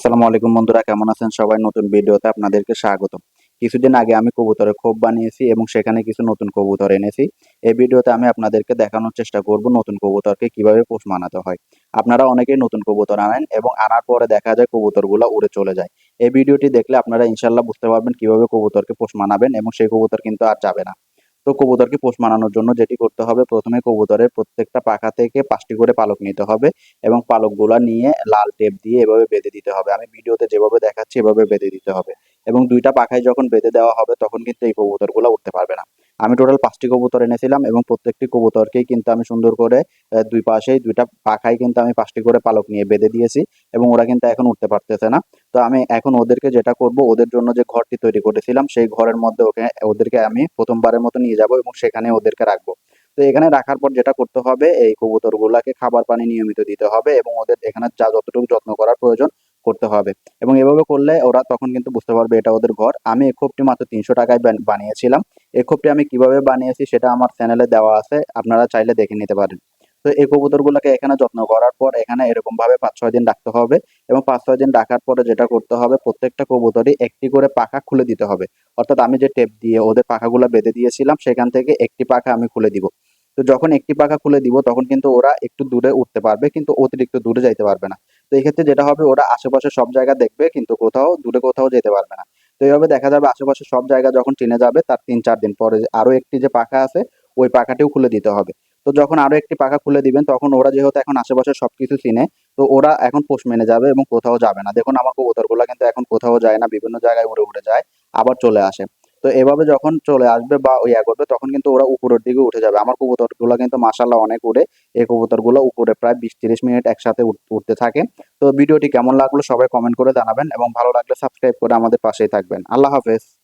আসসালামু আলাইকুম বন্ধুরা, কেমন আছেন সবাই? নতুন ভিডিওতে আপনাদেরকে স্বাগত। কিছুদিন আগে আমি কবুতরের খোপ বানিয়েছি এবং সেখানে কিছু নতুন কবুতর এনেছি। এই ভিডিওতে আমি আপনাদেরকে দেখানোর চেষ্টা করব নতুন কবুতরকে কীভাবে পোষ মানাতে হয়। আপনারা অনেকেই নতুন কবুতর আনেন এবং আনার পরে দেখা যায় কবুতরগুলো উড়ে চলে যায়। এই ভিডিওটি দেখলে আপনারা ইনশাল্লাহ বুঝতে পারবেন কীভাবে কবুতরকে পোষ মানাবেন এবং সেই কবুতর কিন্তু আর যাবে না। তো কবুতরকে পোষ মানানোর জন্য যেটি করতে হবে, প্রথমে কবুতরের প্রত্যেকটা পাখা থেকে পাঁচটি করে পালক নিতে হবে এবং পালকগুলা নিয়ে লাল টেপ দিয়ে এভাবে বেঁধে দিতে হবে। আমি ভিডিওতে যেভাবে দেখাচ্ছি এভাবে বেঁধে দিতে হবে এবং দুইটা পাখায় যখন বেঁধে দেওয়া হবে তখন কিন্তু এই কবুতরগুলো উঠতে পারবে না। আমি টোটাল পাঁচটি কবুতর এনেছিলাম এবং প্রত্যেকটি কবুতরকেই কিন্তু আমি সুন্দর করে দুই পাশেই দুইটা পাখায় কিন্তু আমি পাঁচটি করে পালক নিয়ে বেঁধে দিয়েছি এবং ওরা কিন্তু এখন উঠতে পারতেছে না। তো আমি এখন ওদেরকে যেটা করব, ওদের জন্য যে ঘরটি তৈরি করেছিলাম, সেই ঘরের মধ্যে ওকে, ওদেরকে আমি প্রথমবারের মতো নিয়ে যাব এবং সেখানে ওদেরকে রাখব। তো এখানে রাখার পর যেটা করতে হবে, এই কবুতরগুলাকে খাবার পানি নিয়মিত দিতে হবে এবং ওদের এখানে যা যতটুকু যত্ন করার প্রয়োজন করতে হবে। এবং এভাবে করলে ওরা তখন কিন্তু বুঝতে পারবে এটা ওদের ঘর। আমি এই খোপটি মাত্র তিনশো টাকায় বানিয়েছিলাম। এই খোপটি আমি কীভাবে বানিয়েছি সেটা আমার চ্যানেলে দেওয়া আছে, আপনারা চাইলে দেখে নিতে পারেন। তো এই কবুতরগুলোকে এখানে যত্ন করার পর এখানে এরকম ভাবে পাঁচ ছয় দিন রাখতে হবে। এবং পাঁচ ছয় দিন রাখার পরে যেটা করতে হবে, প্রত্যেকটা কবুতরই একটি করে পাখা খুলে দিতে হবে। অর্থাৎ আমি যে টেপ দিয়ে ওদের পাখাগুলো বেঁধে দিয়েছিলাম, সেখান থেকে একটি পাখা আমি খুলে দিব। তো যখন একটি পাখা খুলে দিব, তখন কিন্তু ওরা একটু দূরে উঠতে পারবে, কিন্তু অতিরিক্ত দূরে যাইতে পারবে না। তো এই ক্ষেত্রে যেটা হবে, ওরা আশেপাশে সব জায়গা দেখবে, কিন্তু কোথাও, দূরে কোথাও যেতে পারবে না। তো এইভাবে দেখা যাবে আশেপাশে সব জায়গা যখন টেনে যাবে, তার তিন চার দিন পরে আরও একটি যে পাখা আছে, ওই পাখাটিও খুলে দিতে হবে। তো যখন আরও একটি পাখা খুলে দিবেন, তখন ওরা যেহেতু এখন আশেপাশে সবকিছু চিনে তো ওরা এখন পোষ মেনে যাবে এবং কোথাও যাবে না। দেখুন, আমার কবুতরগুলো কিন্তু এখন কোথাও যায় না, বিভিন্ন জায়গায় উড়ে উড়ে যায়, আবার চলে আসে। তো এভাবে যখন চলে আসবে বা ইয়া করবে তখন কিন্তু ওরা উপরের দিকে উঠে যাবে। আমার কবুতরগুলো কিন্তু মাসাল্লাহ অনেক উড়ে, এই কবুতরগুলো উপরে প্রায় বিশ তিরিশ মিনিট একসাথে উঠতে থাকে। তো ভিডিওটি কেমন লাগল সবাই কমেন্ট করে জানাবেন এবং ভালো লাগলে সাবস্ক্রাইব করে আমাদের পাশেই থাকবেন। আল্লাহ হাফেজ।